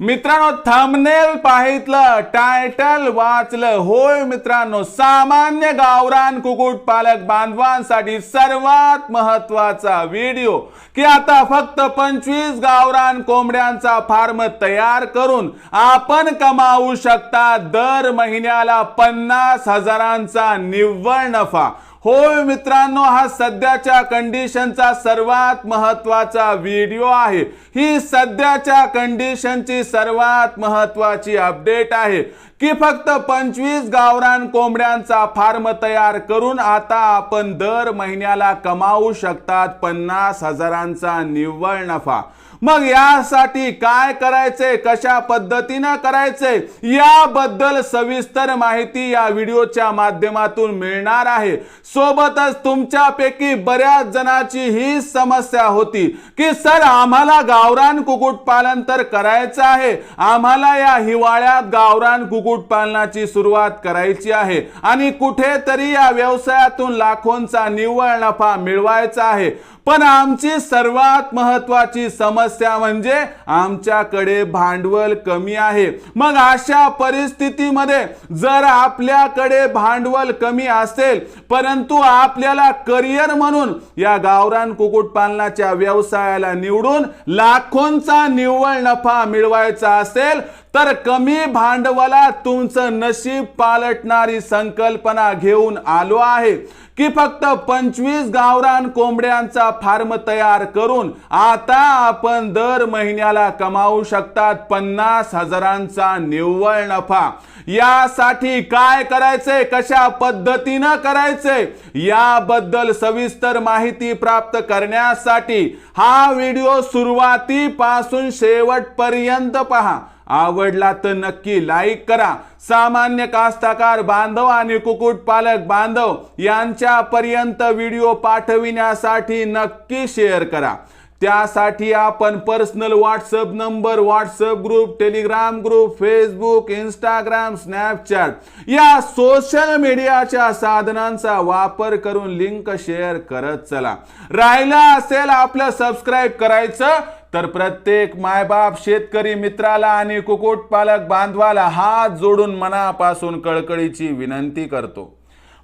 मित्रांनो thumbnail पाहितलं title वाचलं. होय मित्रांनो सामान्य गावरान कुकुट पालक बांधवांसाठी सर्वात महत्त्वाचा व्हिडिओ की आता फक्त पंचवीस गावरान कोंबड्यांचा फार्म तयार करून आपण कमावू शकता दर महिन्याला पन्नास हजारांचा निव्वळ नफा. होय मित्रांनो हा सध्याच्या कंडिशनचा सर्वात महत्त्वाचा व्हिडिओ आहे. ही सध्याच्या कंडिशनची सर्वात महत्वाची अपडेट आहे. की फक्त पंचवीस गावरान कोंबड्यांचा फार्म तयार करून आता आपण दर महिन्याला कमावू शकतात पन्नास हजारांचा निव्वळ नफा. मग यासाठी काय करायचे? कशा पद्धतीनं करायचे? याबद्दल सविस्तर माहिती या व्हिडिओच्या माध्यमातून मिळणार आहे. सोबतच तुमच्यापैकी बऱ्याच जणांची ही समस्या होती की सर आम्हाला गावरान कुकुट पालन तर करायचं आहे. आम्हाला या हिवाळ्यात गावरान कुक्कुटपालनाची सुरुवात करायची आहे आणि कुठेतरी या व्यवसायातून लाखोंचा निव्वळ नफा मिळवायचा आहे. पण आमची सर्वात महत्वाची समस्या म्हणजे आमच्याकडे भांडवल कमी आहे. मग अशा परिस्थितीमध्ये जर आपल्याकडे भांडवल कमी असेल परंतु आपल्याला करिअर म्हणून या गावरान कुक्कुटपालनाच्या व्यवसायाला निवडून लाखोंचा निव्वळ नफा मिळवायचा असेल तर कमी भांडवलात तुमचं नशीब पालटणारी संकल्पना घेऊन आलो आहे. की फक्त पंचवीस गावरान कोंबड्यांचा फार्म तयार करून आता आपण दर महिन्याला कमावू शकतात पन्नास हजारांचा निव्वळ नफा. यासाठी काय करायचे? कशा पद्धतीनं करायचे? याबद्दल सविस्तर माहिती प्राप्त करण्यासाठी हा व्हिडिओ सुरुवातीपासून शेवटपर्यंत पहा. आवडला तर नक्की लाईक करा. सामान्य कास्तकार बांधव आणि कुक्कुटपालक बांधव यांच्यापर्यंत व्हिडिओ पाठविण्यासाठी नक्की शेअर करा. त्यासाठी आपण personal WhatsApp number WhatsApp group Telegram group Facebook Instagram Snapchat या सोशल मीडियाच्या साधनांचा वापर करून लिंक शेअर करत चला. राहिला असेल आपलं सबस्क्राईब करायचं तर प्रत्येक मायबाप शेतकरी मित्राला आणि कुकुट पालक बांधवाला हात जोडून मनापासून कळकळीची विनंती करतो.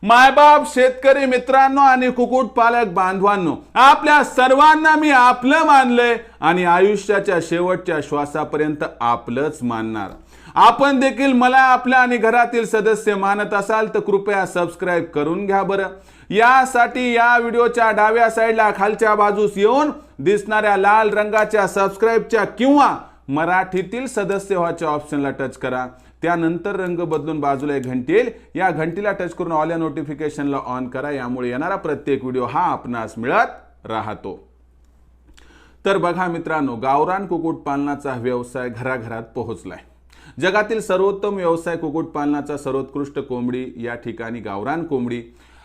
मायबाप शेतकरी मित्रांनो आणि कुकुट पालक बांधवांनो आपल्या सर्वांना मी आपलं मानलंय आणि आयुष्याच्या शेवटच्या श्वासापर्यंत आपलंच मानणार. आपण देखील मला आपल्या आणि घरातील सदस्य मानत असाल तर कृपया सबस्क्राईब करून घ्या बरं. यासाठी या व्हिडिओच्या डाव्या साईडला खालच्या बाजूस येऊन दिसणाऱ्या लाल रंगाच्या सबस्क्राईबच्या किंवा मराठीतील सदस्य व्हाच्या ऑप्शनला टच करा. त्यानंतर रंग बदलून बाजूला एक घंटी येईल. या घंटीला टच करून ऑल या नोटिफिकेशनला ऑन करा. यामुळे येणारा प्रत्येक व्हिडिओ हा आपणास मिळत राहतो. तर बघा मित्रांनो गावरान कुक्कुट पालनाचा व्यवसाय घराघरात पोहोचलाय. जगातील सर्वोत्तम व्यवसाय कुक्कुटपालनाचा सर्वोत्कृष्ट कोंबडी या ठिकाणी गावरान कोंबडी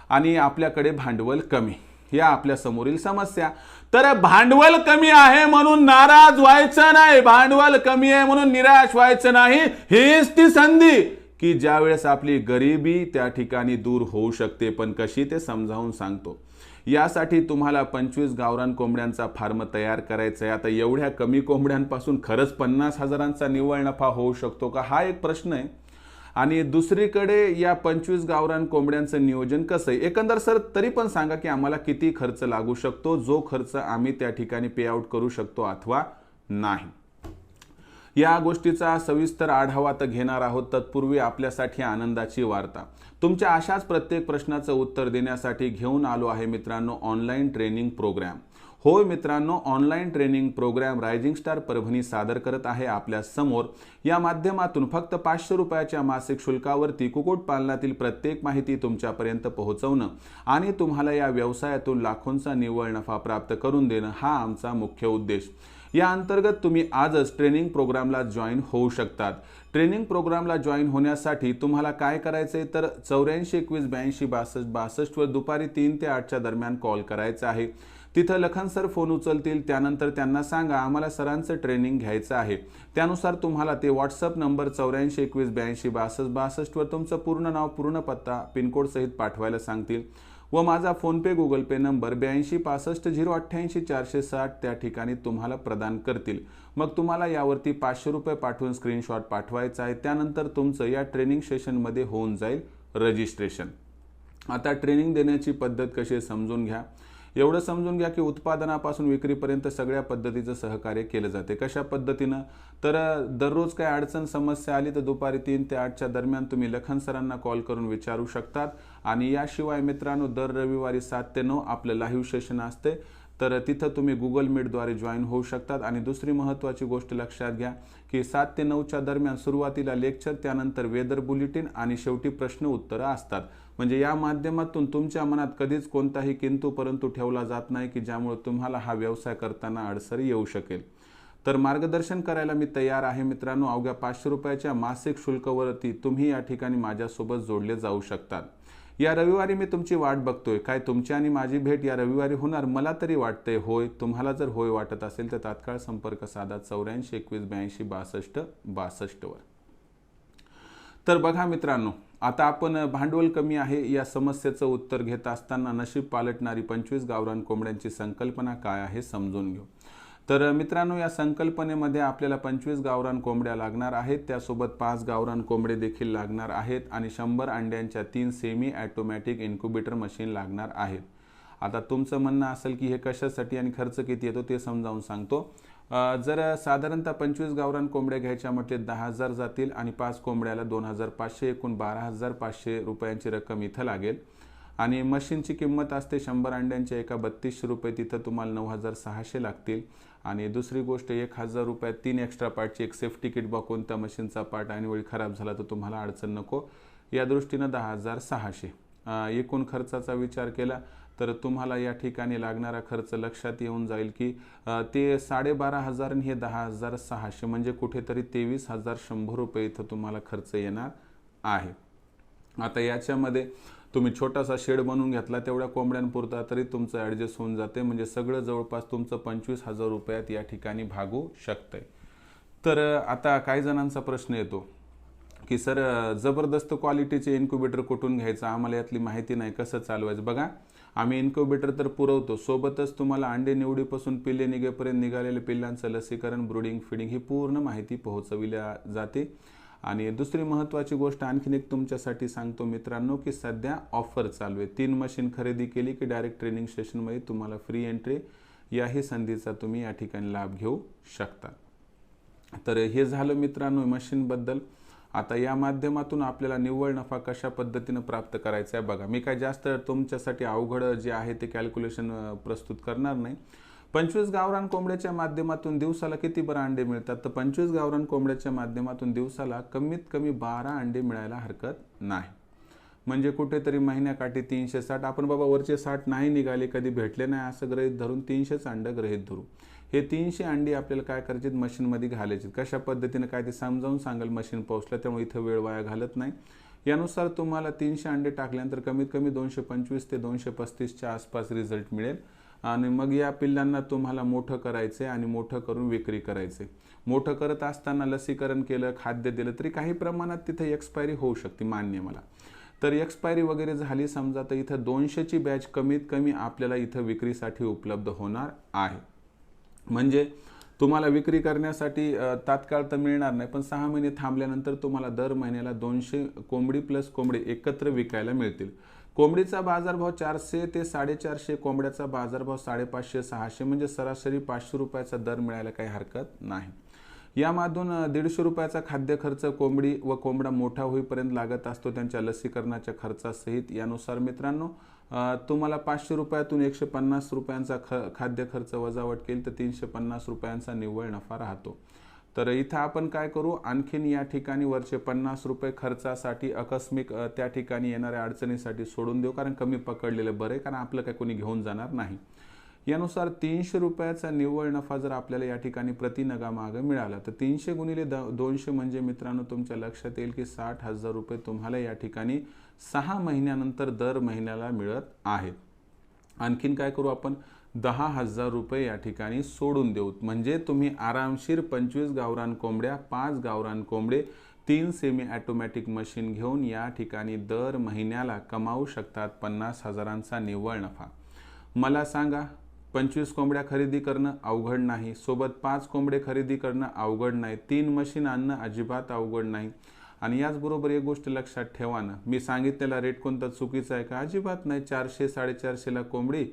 आणि आपल्याकडे भांडवल कमी. या आपल्या समोरील समस्या. तर भांडवल कमी आहे म्हणून नाराज व्हायचं नाही. भांडवल कमी आहे म्हणून निराश व्हायचं नाही. हीच ती संधी की ज्या वेळेस आपली गरिबी त्या ठिकाणी दूर होऊ शकते. पण कशी ते समजावून सांगतो. यासाठी तुम्हाला पंचवीस गावरान कोंबड्यांचा फार्म तयार करायचा आहे. आता एवढ्या कमी कोंबड्यांपासून खरंच पन्नास हजारांचा निव्वळ नफा होऊ शकतो का? हा एक प्रश्न आहे. आणि दुसरीकडे या पंचवीस गावरान कोंबड्यांचं नियोजन कसं आहे? एकंदर सर तरी पण सांगा की आम्हाला किती खर्च लागू शकतो? जो खर्च आम्ही त्या ठिकाणी पे आउट करू शकतो अथवा नाही? या गोष्टीचा सविस्तर आढावा तर घेणार आहोत. तत्पूर्वी आपल्यासाठी आनंदाची वार्ता. तुमच्या अशाच प्रत्येक प्रश्नाचं उत्तर देण्यासाठी घेऊन आलो आहे मित्रांनो ऑनलाईन ट्रेनिंग प्रोग्रॅम होय मित्रांनो online training program rising star Parbhani सादर करत आहे आपल्यासमोर. या माध्यमातून फक्त पाचशे रुपयाच्या मासिक शुल्कावरती कुक्कुटपालनातील प्रत्येक माहिती तुमच्यापर्यंत पोहोचवणं आणि तुम्हाला या व्यवसायातून लाखोंचा निव्वळ नफा प्राप्त करून देणं हा आमचा मुख्य उद्देश. या अंतर्गत तुम्ही आजच ट्रेनिंग प्रोग्रामला जॉईन होऊ शकतात. ट्रेनिंग प्रोग्रामला जॉईन होण्यासाठी तुम्हाला काय करायचं आहे तर चौऱ्याऐंशी एकवीस ब्याऐंशी बासष्ट बासष्टवर दुपारी तीन ते आठच्या दरम्यान कॉल करायचा आहे. तिथं लखन सर फोन उचलतील त्यानंतर त्यांना सांगा आम्हाला सरांचं ट्रेनिंग घ्यायचं आहे. त्यानुसार तुम्हाला ते व्हॉट्सअप नंबर चौऱ्याऐंशी एकवीस ब्याऐंशी बासष्ट बासष्टवर तुमचं पूर्ण नाव पूर्ण पत्ता पिनकोडसहित पाठवायला सांगतील. व माझा फोनपे गुगल पे नंबर ब्याऐंशी पासष्ट झिरो अठ्ठ्याऐंशी चारशे साठ त्या ठिकाणी तुम्हाला प्रदान करतील. मग तुम्हाला यावरती पाचशे रुपये पाठवून स्क्रीनशॉट पाठवायचा आहे. त्यानंतर तुमचं या ट्रेनिंग सेशनमध्ये होऊन जाईल रजिस्ट्रेशन आता ट्रेनिंग देण्याची पद्धत कशी समजून घ्या. एवढं समजून घ्या की उत्पादनापासून विक्रीपर्यंत सगळ्या पद्धतीचं सहकार्य केलं जाते. कशा पद्धतीनं? तर दररोज काय अडचण समस्या आली तर दुपारी तीन ते आठच्या दरम्यान तुम्ही लखन सरांना कॉल करून विचारू शकतात. आणि याशिवाय मित्रांनो दर रविवारी सात ते नऊ आपलं लाईव्ह सेशन असते. तर तिथं तुम्ही गुगल मीटद्वारे जॉईन होऊ शकतात. आणि दुसरी महत्त्वाची गोष्ट लक्षात घ्या की सात ते नऊच्या दरम्यान सुरुवातीला लेक्चर त्यानंतर वेदर बुलेटिन आणि शेवटी प्रश्न उत्तरं असतात. म्हणजे या माध्यमातून तुमच्या मनात कधीच कोणताही किंतू परंतु ठेवला जात नाही की ज्यामुळे तुम्हाला हा व्यवसाय करताना अडसर येऊ शकेल. तर मार्गदर्शन करायला मी तयार आहे मित्रांनो. अवघ्या पाचशे रुपयाच्या मासिक शुल्कावरती तुम्ही या ठिकाणी माझ्यासोबत जोडले जाऊ शकतात. या रविवारी मी तुमची वाट बघतोय. काय तुमची आणि माझी भेट या रविवारी होणार? मला तरी वाटतंय होय. तुम्हाला जर होय वाटत असेल तर तात्काळ संपर्क साधा. चौऱ्याऐंशी एकवीस ब्याऐंशी बासष्ट बासष्टवर. तर बघा मित्रांनो आता आपण भांडवल कमी आहे या समस्येचं उत्तर घेत असताना नशीब पालटणारी पंचवीस गावरान कोंबड्यांची संकल्पना काय आहे समजून घेऊ. तर मित्रांनो या संकल्पनेमध्ये आपल्याला पंचवीस गावरान कोंबड्या लागणार आहेत. त्यासोबत पाच गावरान कोंबडे देखील लागणार आहेत आणि शंभर अंड्यांच्या तीन सेमी ॲटोमॅटिक इन्क्युबेटर मशीन लागणार आहेत. आता तुमचं म्हणणं असेल की हे कशासाठी आणि खर्च किती येतो ते समजावून सांगतो. जर साधारणतः पंचवीस गावरान कोंबड्या घ्यायच्या म्हटले दहा हजार जातील आणि पाच कोंबड्याला दोन हजार पाचशे एकूण बारा हजार पाचशे रुपयांची रक्कम इथं लागेल. आणि मशीनची किंमत असते शंभर अंड्यांच्या एका बत्तीसशे रुपये तिथं तुम्हाला नऊ हजार सहाशे लागतील. आणि दुसरी गोष्ट एक हजार रुपयात तीन एक्स्ट्रा पार्टची एक सेफ्टी किट बा कोणत्या मशीनचा पार्ट आणि वेळी खराब झाला तर तुम्हाला अडचण नको. या दृष्टीनं दहा हजार सहाशे. एकूण खर्चाचा विचार केला तर तुम्हाला या ठिकाणी लागणारा खर्च लक्षात येऊन जाईल की ते साडेबारा हजार आणि हे दहा हजार सहाशे म्हणजे कुठेतरी तेवीस हजार शंभर रुपये इथं तुम्हाला खर्च येणार आहे. आता याच्यामध्ये तुम्ही छोटासा शेड बनवून घेतला तेवढ्या कोंबड्यांपुरता तरी तुमचं ॲडजस्ट होऊन जाते म्हणजे सगळं जवळपास तुमचं पंचवीस हजार रुपयात या ठिकाणी भागू शकतंय. तर आता काही जणांचा प्रश्न येतो. की सर जबरदस्त क्वालिटीचे इन्क्युबेटर कुठून घ्यायचं? आम्हाला यातली माहिती नाही कसं चालवायचं? बघा आम्ही इन्क्युबेटर तर पुरवतो. सोबतच तुम्हाला अंडे निवडीपासून पिल्ले निघेपर्यंत निघालेल्या पिल्लांचं लसीकरण ब्रुडिंग फिडिंग ही पूर्ण माहिती पोहोचविल्या जाते. आणि दुसरी महत्त्वाची गोष्ट आणखीन एक तुमच्यासाठी सांगतो मित्रांनो की सध्या ऑफर चालू आहे. तीन मशीन खरेदी केली की डायरेक्ट ट्रेनिंग स्टेशनमध्ये तुम्हाला फ्री एंट्री याही संधीचा तुम्ही या ठिकाणी लाभ घेऊ शकता. तर हे झालं मित्रांनो मशीनबद्दल आता या माध्यमातून आपल्याला निव्वळ नफा कशा पद्धतीनं प्राप्त करायचा आहे बघा मी काय जास्त तुमच्यासाठी अवघड जे आहे ते कॅल्क्युलेशन प्रस्तुत करणार नाही. पंचवीस गावरान कोंबड्याच्या माध्यमातून दिवसाला किती बरं अंडे मिळतात? तर पंचवीस गावरान कोंबड्याच्या माध्यमातून दिवसाला कमीत कमी बारा अंडे मिळायला हरकत नाही. म्हणजे कुठेतरी महिन्याकाठी तीनशे साठ. आपण बाबा वरचे साठ नाही निघाले कधी भेटले नाही असं ग्रहित धरून तीनशेच अंडं ग्रहित धरू. हे तीनशे अंडी आपल्याला काय करायचे मशीनमध्ये घालायचे कशा पद्धतीने काय ते समजावून सांगाल मशीन पोहोचलं त्यामुळे इथं वेळ वाया घालत नाही. यानुसार तुम्हाला तीनशे अंडे टाकल्यानंतर कमीत कमी दोनशे पंचवीस ते दोनशे पस्तीसच्या आसपास रिझल्ट मिळेल. आणि मग या पिल्लांना तुम्हाला मोठं करायचं आणि मोठं करून विक्री करायचे मोठं करत असताना लसीकरण केलं खाद्य दिलं तरी काही प्रमाणात तिथे एक्सपायरी होऊ शकते मान्य मला. तर एक्सपायरी वगैरे झाली समजा तर इथं दोनशेची बॅच कमीत कमी आपल्याला इथं विक्रीसाठी उपलब्ध होणार आहे. म्हणजे तुम्हाला विक्री करण्यासाठी तात्काळ तर मिळणार नाही पण सहा महिने थांबल्यानंतर तुम्हाला दर महिन्याला दोनशे कोंबडी प्लस कोंबडी एकत्र विकायला मिळतील. कोंबडीचा बाजारभाव चारशे ते साडेचारशे कोंबड्याचा बाजारभाव साडेपाचशे सहाशे म्हणजे सरासरी पाचशे रुपयाचा दर मिळायला काही हरकत नाही. यामधून दीडशे रुपयाचा खाद्य खर्च कोंबडी व कोंबडा मोठा होईपर्यंत लागत असतो त्यांच्या लसीकरणाच्या खर्चासहित. यानुसार मित्रांनो तुम्हाला पाचशे रुपयातून एकशे पन्नास रुपयांचा ख खाद्य खर्च वजावट केली तर तीनशे पन्नास रुपयांचा निव्वळ नफा राहतो. तर इथं आपण काय करू? आणखीन या ठिकाणी वरचे पन्नास रुपये खर्चासाठी आकस्मिक त्या ठिकाणी येणाऱ्या अडचणीसाठी सोडून देऊ कारण कमी पकडलेलं बरं आहे कारण आपलं काय कोणी घेऊन जाणार नाही. यानुसार तीनशे रुपयाचा निव्वळ नफा जर आपल्याला या ठिकाणी प्रति नगामागं मिळाला तर तीनशे गुणिले द दोनशे म्हणजे मित्रांनो तुमच्या लक्षात येईल की साठ हजार रुपये तुम्हाला या ठिकाणी सहा महिन्यानंतर दर महिन्याला मिळत आहेत. आणखीन काय करू आपण? दहा हजार रुपये या ठिकाणी सोडून देऊ. म्हणजे तुम्ही आरामशीर पंचवीस गावरान कोंबड्या पाच गावरान कोंबडे तीन सेमी ॲटोमॅटिक मशीन घेऊन या ठिकाणी दर महिन्याला कमावू शकतात पन्नास हजारांचा निव्वळ नफा. मला सांगा पंचवीस कोंबड्या खरेदी करणं अवघड नाही. सोबत पाच कोंबडे खरेदी करणं अवघड नाही. तीन मशीन आणणं अजिबात अवघड नाही. आणि याचबरोबर एक गोष्ट लक्षात ठेवा ना. मी सांगितलेला रेट कोणता चुकीचा आहे का? अजिबात नाही. चारशे साडेचारशेला कोंबडी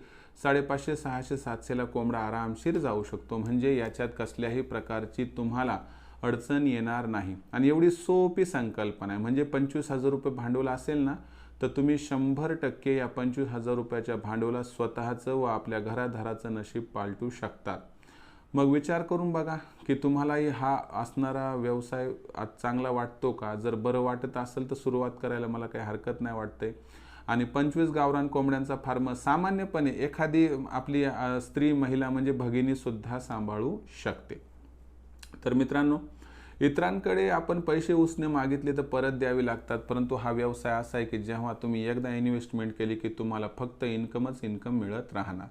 साडेपाचशे सहाशे सातशेला कोंबडा आरामशीर जाऊ शकतो. म्हणजे याच्यात कसल्याही प्रकारची तुम्हाला अडचण येणार नाही. आणि एवढी सोपी संकल्पना आहे. म्हणजे पंचवीस हजार रुपये भांडवल असेल ना तर तुम्ही शंभर टक्के या पंचवीस हजार रुपयाच्या भांडवलात स्वतःचं व आपल्या घरादाराचं नशीब पालटू शकतात मग विचार करून बघा की तुम्हालाही हा असणारा व्यवसाय आज चांगला वाटतो का? जर बरं वाटत असेल तर सुरुवात करायला मला काही हरकत नाही वाटते. आणि पंचवीस गावरान कोंबड्यांचा फार्म सामान्यपणे एखादी आपली स्त्री महिला म्हणजे भगिनीसुद्धा सांभाळू शकते. तर मित्रांनो इतरांकडे आपण पैसे उसने मागितले तर परत द्यावे लागतात परंतु हा व्यवसाय असा आहे की जेव्हा तुम्ही एकदा इन्व्हेस्टमेंट केली की तुम्हाला फक्त इन्कमच इन्कम मिळत राहणार.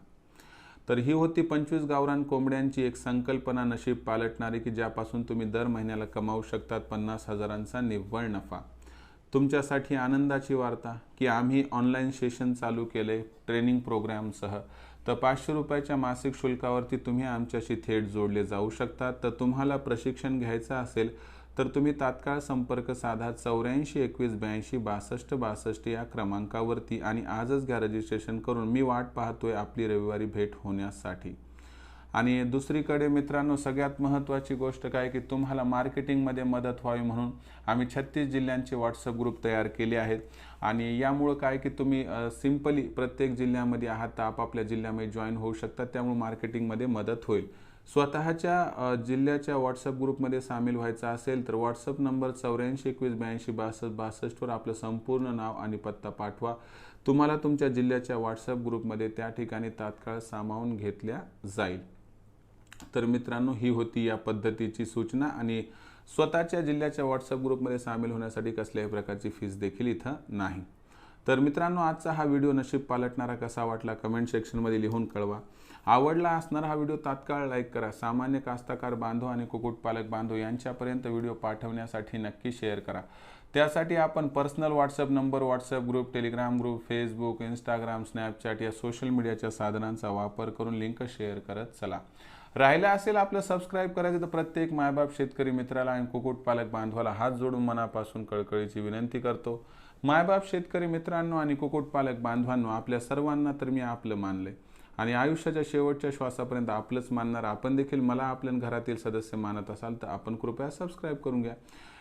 तर ही होती पंचवीस गावरान कोंबड्यांची एक संकल्पना नशीब पालटणारी की ज्यापासून तुम्ही दर महिन्याला कमावू शकतात पन्नास हजारांचा निव्वळ नफा. तुमच्यासाठी आनंदाची वार्ता की आम्ही ऑनलाईन सेशन चालू केले ट्रेनिंग प्रोग्रॅमसह तर पाचशे रुपयाच्या मासिक शुल्कावरती तुम्ही आमच्याशी थेट जोडले जाऊ शकता तर तुम्हाला प्रशिक्षण घ्यायचं असेल तर तुम्ही तात्काळ संपर्क साधा चौऱ्याऐंशी एकवीस ब्याऐंशी बासष्ट बासष्ट या क्रमांकावरती आणि आजच घ्या रजिस्ट्रेशन करून मी वाट पाहतोय आपली रविवारी भेट होण्यासाठी. आणि दुसरीकडे मित्रांनो सगळ्यात महत्त्वाची गोष्ट काय की तुम्हाला मार्केटिंगमध्ये मदत व्हावी म्हणून आम्ही छत्तीस जिल्ह्यांचे व्हॉट्सअप ग्रुप तयार केले आहेत. आणि यामुळं काय की तुम्ही सिम्पली प्रत्येक जिल्ह्यामध्ये आहात तर आपापल्या जिल्ह्यामध्ये जॉईन होऊ शकतात त्यामुळे मार्केटिंगमध्ये मदत होईल. स्वतःच्या जिल्ह्याच्या व्हॉट्सअप ग्रुपमध्ये सामील व्हायचं असेल तर व्हॉट्सअप नंबर चौऱ्याऐंशी एकवीस ब्याऐंशी बासष्ट बासष्टवर आपलं संपूर्ण नाव आणि पत्ता पाठवा. तुम्हाला तुमच्या जिल्ह्याच्या व्हॉट्सअप ग्रुपमध्ये त्या ठिकाणी तात्काळ सामावून घेतल्या जाईल. तर मित्रांनो ही होती या पद्धतीची सूचना आणि स्वतःच्या जिल्ह्याच्या व्हॉट्सअप ग्रुपमध्ये सामील होण्यासाठी कसल्याही प्रकारची फीस देखील इथं नाही. तर मित्रांनो आजचा हा व्हिडिओ नशीब पालटणारा कसा वाटला कमेंट सेक्शनमध्ये लिहून कळवा. आवडला असणारा हा व्हिडिओ तात्काळ लाईक करा. सामान्य कास्तकार बांधव आणि कुक्कुटपालक बांधव यांच्यापर्यंत व्हिडिओ पाठवण्यासाठी नक्की शेअर करा. त्यासाठी आपण personal WhatsApp number WhatsApp group Telegram group Facebook Instagram Snapchat या सोशल मीडियाच्या साधनांचा वापर करून लिंक शेअर करत चला. राहिलं असेल आपलं सबस्क्राईब करायचं तर प्रत्येक मायबाप शेतकरी मित्राला आणि कुक्कुटपालक बांधवाला हात जोडून मनापासून कळकळीची विनंती करतो. मायबाप शेतकरी मित्रांनो आणि कुक्कुटपालक बांधवांनो आपल्या सर्वांना तर मी आपलं मानलंय. आणि आयुष्याच्या शेवटच्या श्वासापर्यंत आपलंच मानणार आपण देखील मला आपल्या घरातील सदस्य मानत असाल तर आपण कृपया सबस्क्राईब करून घ्या.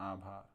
आभार